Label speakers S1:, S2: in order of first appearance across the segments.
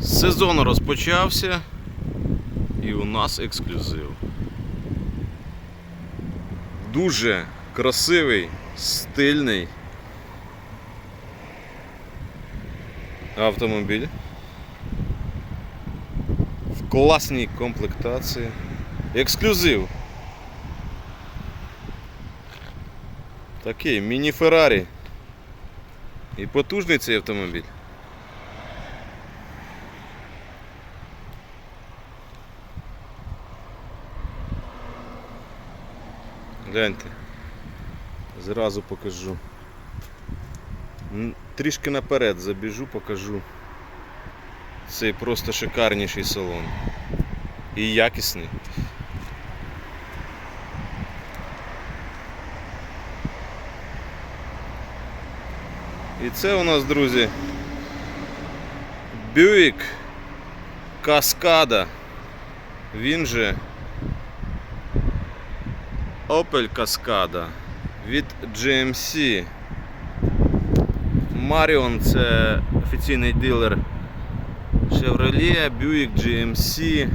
S1: Сезон розпочався і у нас ексклюзив. Дуже красивий, стильний автомобіль. В класній комплектації. Ексклюзив. Такий міні Феррарі. І потужний цей автомобіль. Гляньте. Зразу покажу. Трішки наперед забіжу, покажу. Цей просто шикарніший салон. І якісний. І це у нас, друзі, Buick Каскада. Він же Opel Cascada від GMC. Marion це офіційний дилер Chevrolet, Buick GMC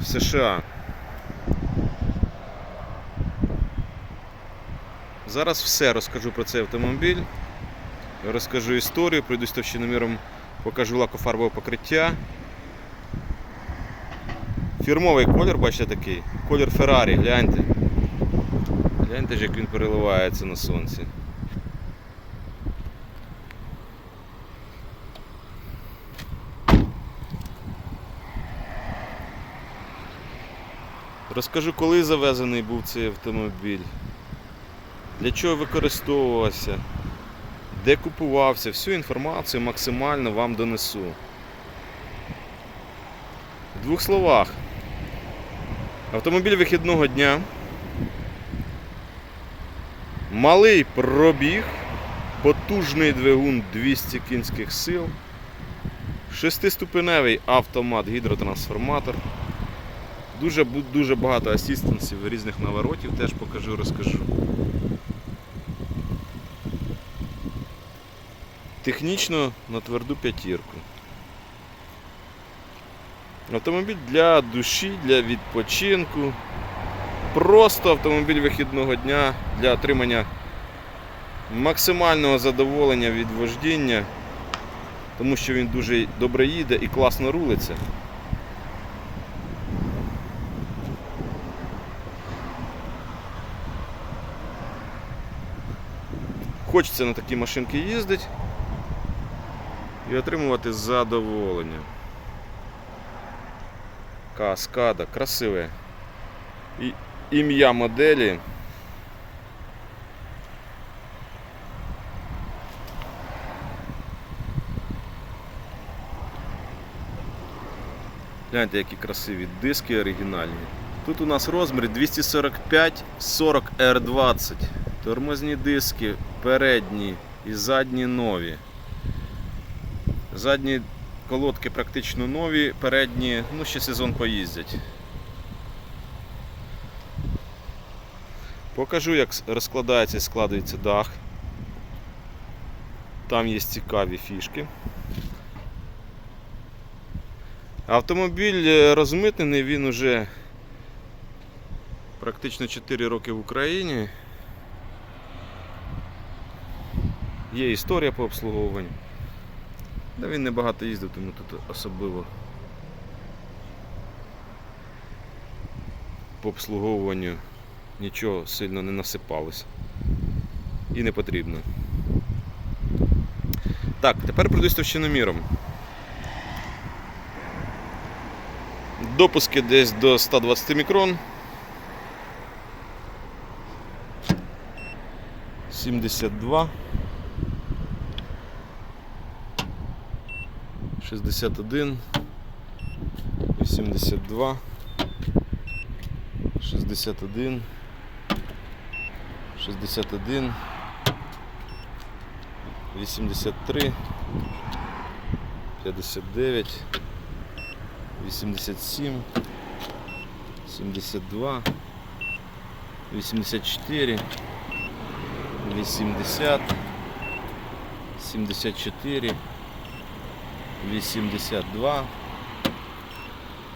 S1: в США. Зараз все розкажу про цей автомобіль. Розкажу історію, пройдусь товщиноміром, покажу лакофарбове покриття. Фірмовий колір, бачите такий. Колір Феррарі, гляньте. Гляньте ж, як він переливається на сонці. Розкажу, коли завезений був цей автомобіль, для чого використовувався, де купувався, всю інформацію максимально вам донесу. В двох словах. Автомобіль вихідного дня. Малий пробіг, потужний двигун 200 кінських сил, шестиступеневий автомат гідротрансформатор. Дуже, дуже багато асістенсів різних наворотів, теж покажу, розкажу. Технічно на тверду п'ятірку. Автомобіль для душі, для відпочинку. Просто автомобіль вихідного дня для отримання максимального задоволення від вождіння, тому що він дуже добре їде і класно рулиться. Хочеться на такі машинки їздити і отримувати задоволення. Каскада, красиве. І ім'я моделі. Гляньте, які красиві диски оригінальні. Тут у нас розмір 245 40 R20. Тормозні диски передні і задні нові. Задні колодки практично нові, передні, ну ще сезон поїздять. Покажу, як розкладається і складається дах. Там є цікаві фішки. Автомобіль е, розмитнений, він уже практично 4 роки в Україні. Є історія по обслуговуванню. Та він небагато їздив, тому тут особливо по обслуговуванню нічого сильно не насипалось. І не потрібно. Так, тепер пройдусь товщиноміром. Допуски десь до 120 мікрон. 72. 61, 82, 61, 61, 83, 59, 87, 72, 84, 80, 74, 82,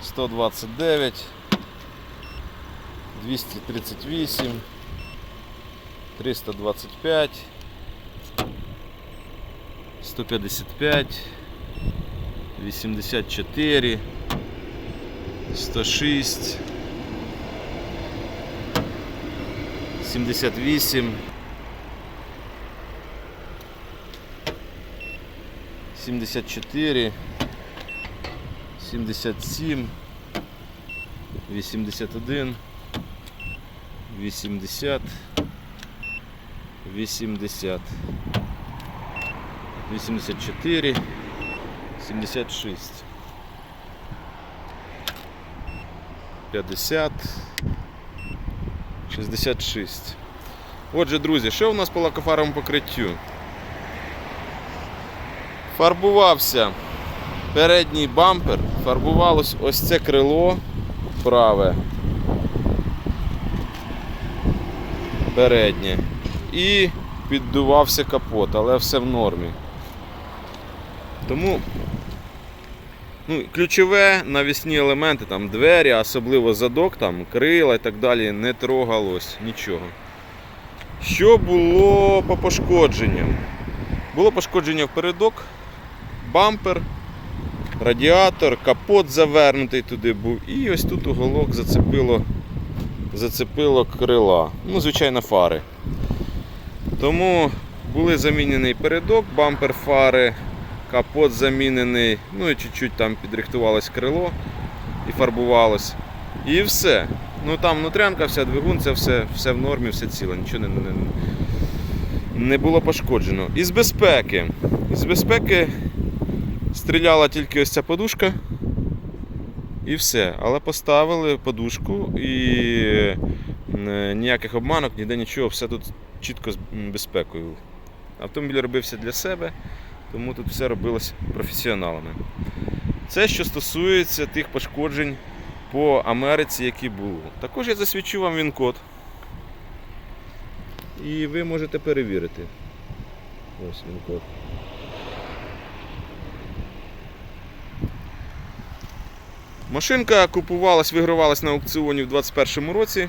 S1: 129, 238, 325, 155, 84, 106, 78, 74, 77, 81, 80, 80, 84, 76, 50, 66. Отже, друзі, що у нас по лакофаровому покриттю? Фарбувався передній бампер, фарбувалось ось це крило праве. Переднє. І піддувався капот, але все в нормі. Тому ну, ключове навісні елементи, там двері, особливо задок, там, крила і так далі, не трогалось нічого. Що було по пошкодженням? Було пошкодження впередок, бампер, радіатор, капот завернутий туди був. І ось тут уголок зацепило, зацепило крила. Ну, звичайно, фари. Тому були замінений передок, бампер фари, капот замінений, ну і чуть-чуть там підрихтувалось крило і фарбувалось. І все. Ну там внутрянка, вся двигун, це все, все в нормі, все ціле, нічого не, не, не було пошкоджено. Із безпеки. Із безпеки стріляла тільки ось ця подушка. І все. Але поставили подушку і ніяких обманок, ніде нічого, все тут чітко з безпекою. Автомобіль робився для себе, тому тут все робилось професіоналами. Це що стосується тих пошкоджень по Америці, які були. Також я засвідчу вам він-код. І ви можете перевірити. Ось він-код. Машинка купувалась, вигравалась на аукціоні в 2021 році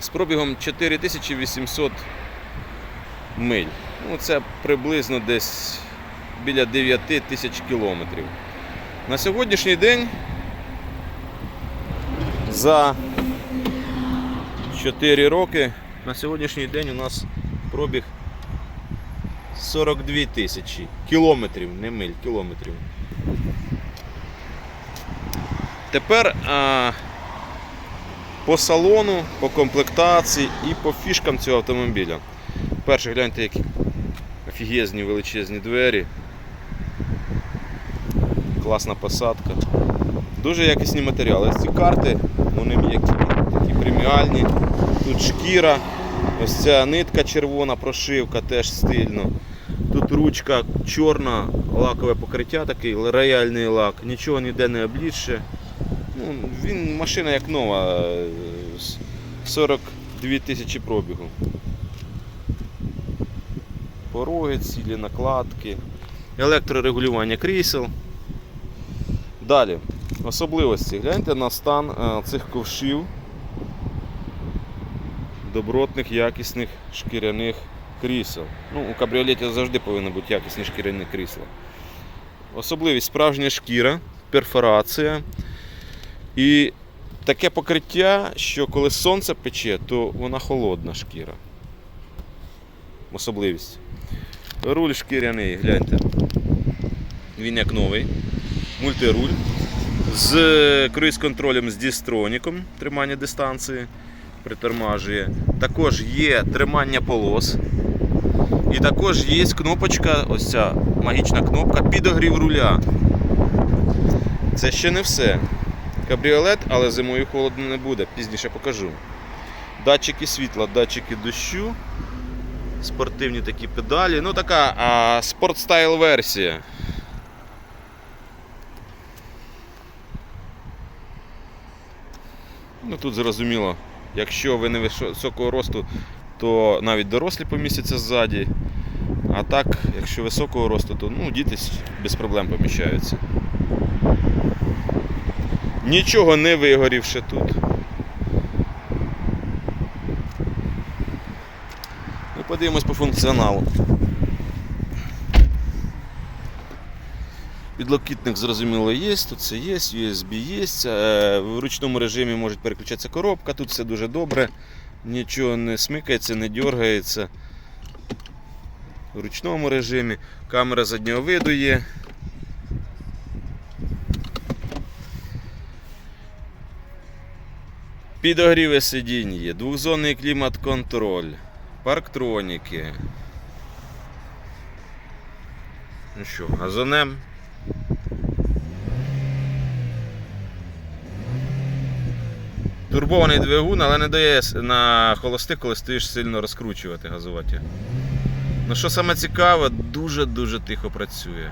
S1: з пробігом 4800 миль. Ну, це приблизно десь біля 9 тисяч кілометрів. На сьогоднішній день за 4 роки на сьогоднішній день у нас пробіг 42 тисячі кілометрів, не миль, кілометрів. Тепер а, по салону, по комплектації і по фішкам цього автомобіля. Перше, гляньте, які офігезні величезні двері. Класна посадка. Дуже якісні матеріали. Ці карти, вони м'які, такі преміальні. Тут шкіра, ось ця нитка червона, прошивка теж стильно. Тут ручка чорна, лакове покриття такий, рояльний лак, нічого ніде не облізше. Ну, він машина як нова, е, 42 тисячі пробігу. Пороги, цілі накладки, електрорегулювання крісел. Далі, особливості. Гляньте на стан е, цих ковшів добротних, якісних шкіряних крісел. Ну, у кабріолеті завжди повинні бути якісні шкіряні крісла. Особливість справжня шкіра, перфорація. І таке покриття, що коли сонце пече, то вона холодна шкіра. Особливість. Руль шкіряний, гляньте. Він як новий. Мультируль. З круїз-контролем з дістроніком тримання дистанції притормажує. Також є тримання полос. І також є кнопочка, ось ця магічна кнопка підогрів руля. Це ще не все. Кабріолет, але зимою холодно не буде, пізніше покажу. Датчики світла, датчики дощу, спортивні такі педалі. Ну така спортстайл версія. Ну тут зрозуміло, якщо ви не високого росту, то навіть дорослі помістяться ззаді. А так, якщо високого росту, то ну, діти без проблем поміщаються. Нічого не вигорівши тут. Ну, подивимось по функціоналу. Підлокітник зрозуміло є, тут все є, USB є. е, В ручному режимі може переключатися коробка, тут все дуже добре, нічого не смикається, не дергається. В ручному режимі, камера заднього виду є. Підогріви сидінь є, двохзонний клімат-контроль, парктроніки. Ну що, газонем. Турбований двигун, але не дає на холостих, коли стоїш сильно розкручувати газувати. Ну що саме цікаве, дуже-дуже тихо працює.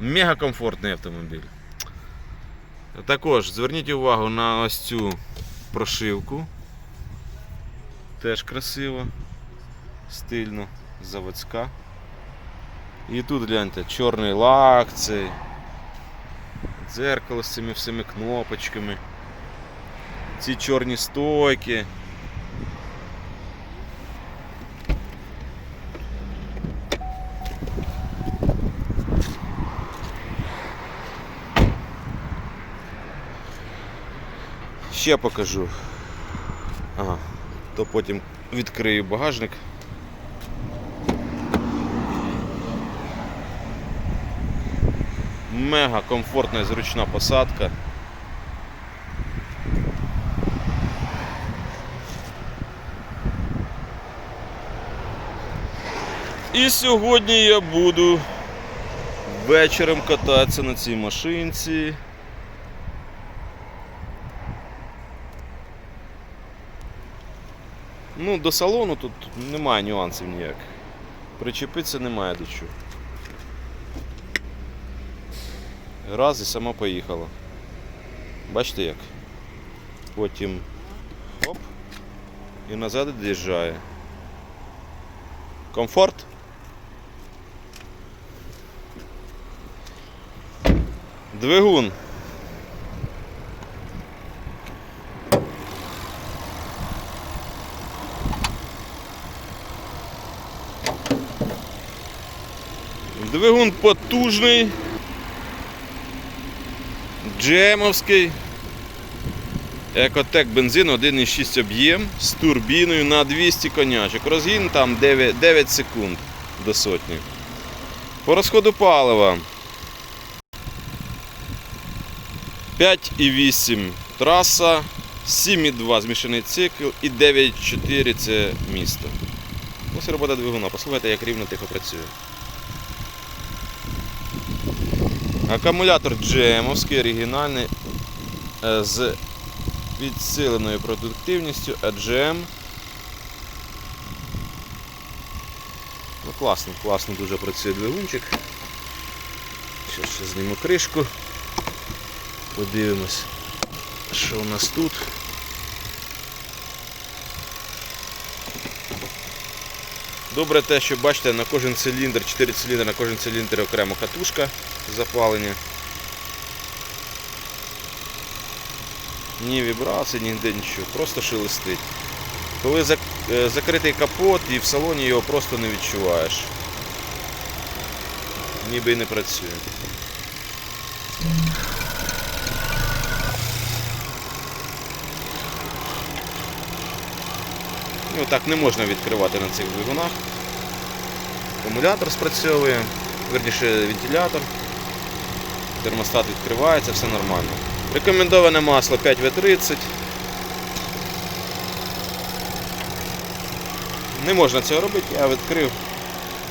S1: Мега комфортний автомобіль. Також зверніть увагу на ось цю прошивку. Теж красиво, стильно, заводська. І тут гляньте, чорний лак цей. Дзеркало з цими всіми кнопочками. Ці чорні стойки. Ще покажу. Ага, то потім відкрию багажник. Мега комфортна і зручна посадка. І сьогодні я буду вечором кататися на цій машинці. Ну, до салону тут немає нюансів ніяких. Причепитися немає до чого. Раз і сама поїхала. Бачите як? Потім оп. І назад від'їжджає. Комфорт? Двигун. Двигун потужний. Джемовський. Екотек бензин 1,6 об'єм з турбіною на 200 конячок. Розгін там 9, 9 секунд до сотні. По розходу палива 5,8 траса, 7,2 змішаний цикл і 9,4 це місто. Ось робота двигуна. Послухайте, як рівно тихо працює. Акумулятор джемовський, оригінальний е, з підсиленою продуктивністю AGM. Ну, класно, класно дуже працює двигунчик. Зараз ще зніму кришку. Подивимось, що у нас тут. Добре те, що бачите, на кожен циліндр, 4 циліндри, на кожен циліндр окремо катушка запалення. Ні вібрацій, ніде нічого, просто шелестить. Коли е, закритий капот і в салоні його просто не відчуваєш. Ніби і не працює. І отак не можна відкривати на цих двигунах. Акумулятор спрацьовує, верніше вентилятор, термостат відкривається, все нормально. Рекомендоване масло 5В30. Не можна цього робити, я відкрив.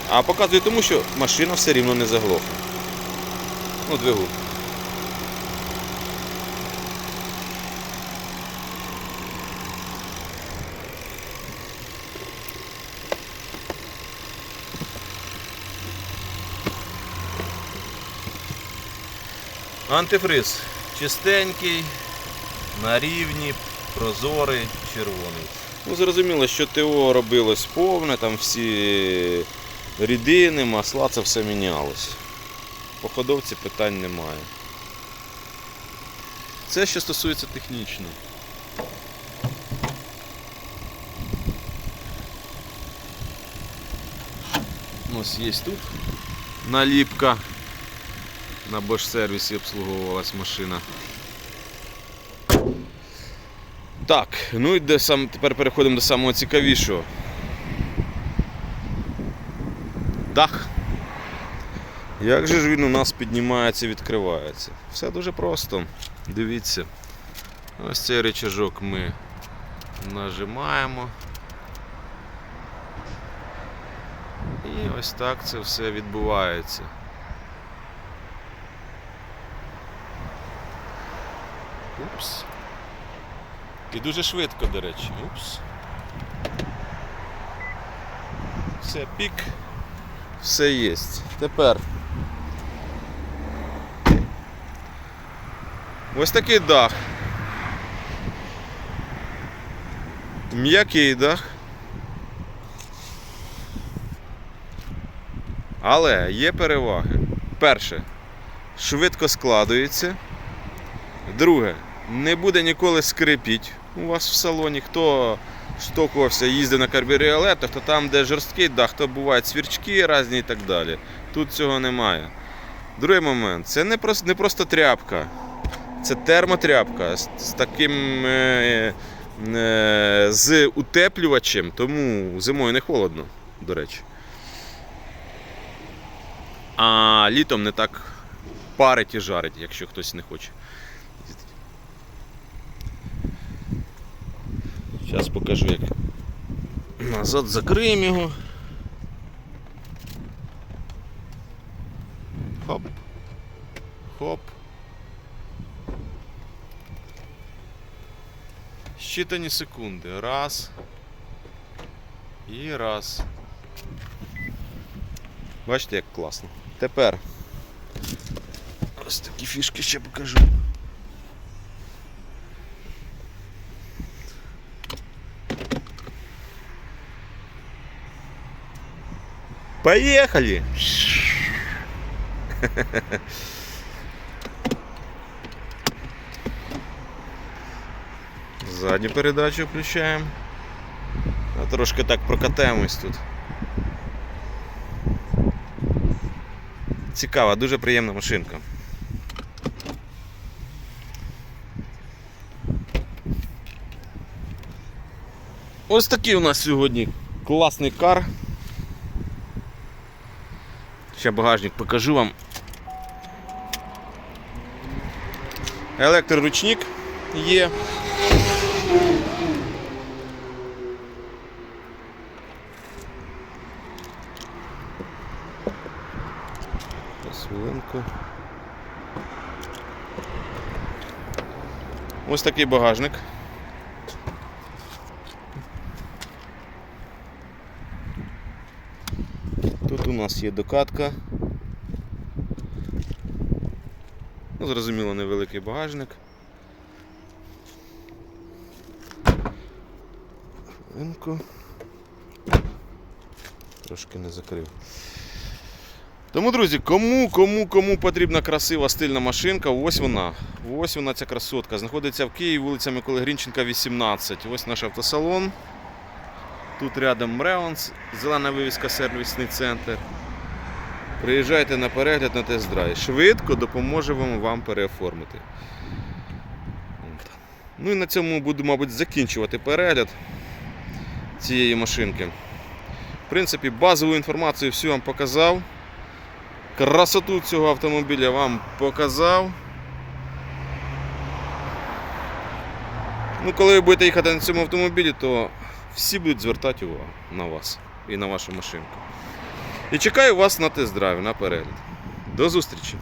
S1: А показую тому, що машина все рівно не заглохне. Ну, двигун. Антифриз чистенький, на рівні, прозорий, червоний. Ну, зрозуміло, що ТО робилось повне, там всі рідини, масла, це все мінялось. По ходовці питань немає. Це що стосується технічно. Ось є тут наліпка. На Bosch сервісі обслуговувалась машина. Так, ну і де сам, тепер переходимо до самого цікавішого. Дах. Як же ж він у нас піднімається, відкривається? Все дуже просто. Дивіться. Ось цей речажок ми нажимаємо. І ось так це все відбувається. Упс. І дуже швидко, до речі. Упс. Все, пік. Все є. Тепер. Ось такий дах. М'який дах. Але є переваги. Перше, швидко складується. Друге, не буде ніколи скрипіть у вас в салоні. Хто штовхувався, їздив на карбюріолетах, то там, де жорсткий дах, то бувають свірчки різні і так далі. Тут цього немає. Другий момент, це не просто, не просто тряпка. Це термотряпка з, з таким е, е, з утеплювачем, тому зимою не холодно, до речі. А літом не так парить і жарить, якщо хтось не хоче. Зараз покажу, як назад закриємо його. Хоп. Хоп. Щитані секунди. Раз. І раз. Бачите, як класно. Тепер. Ось такі фішки ще покажу. Поехали! Задню передачу включаємо. А трошки так прокатаємось тут. Цікава, дуже приємна машинка. Ось такий у нас сьогодні класний кар. Ще багажник покажу вам. Електроручник є. Зараз. Ось такий багажник. Нас є докатка. Ну, зрозуміло, невеликий багажник. Хвилинку. Трошки не закрив. Тому, друзі, кому, кому, кому потрібна красива стильна машинка, ось вона. Ось вона ця красотка. Знаходиться в Києві, вулиця Миколи Грінченка, 18. Ось наш автосалон. Тут рядом Мреонс, зелена вивіска сервісний центр. Приїжджайте на перегляд на тест-драйв. Швидко допоможемо вам переоформити. Ну і на цьому буду, мабуть, закінчувати перегляд цієї машинки. В принципі, базову інформацію всю вам показав. Красоту цього автомобіля вам показав. Ну, коли ви будете їхати на цьому автомобілі, то всі будуть звертати увагу на вас і на вашу машинку. І чекаю вас на тест-драйв, на перегляд. До зустрічі!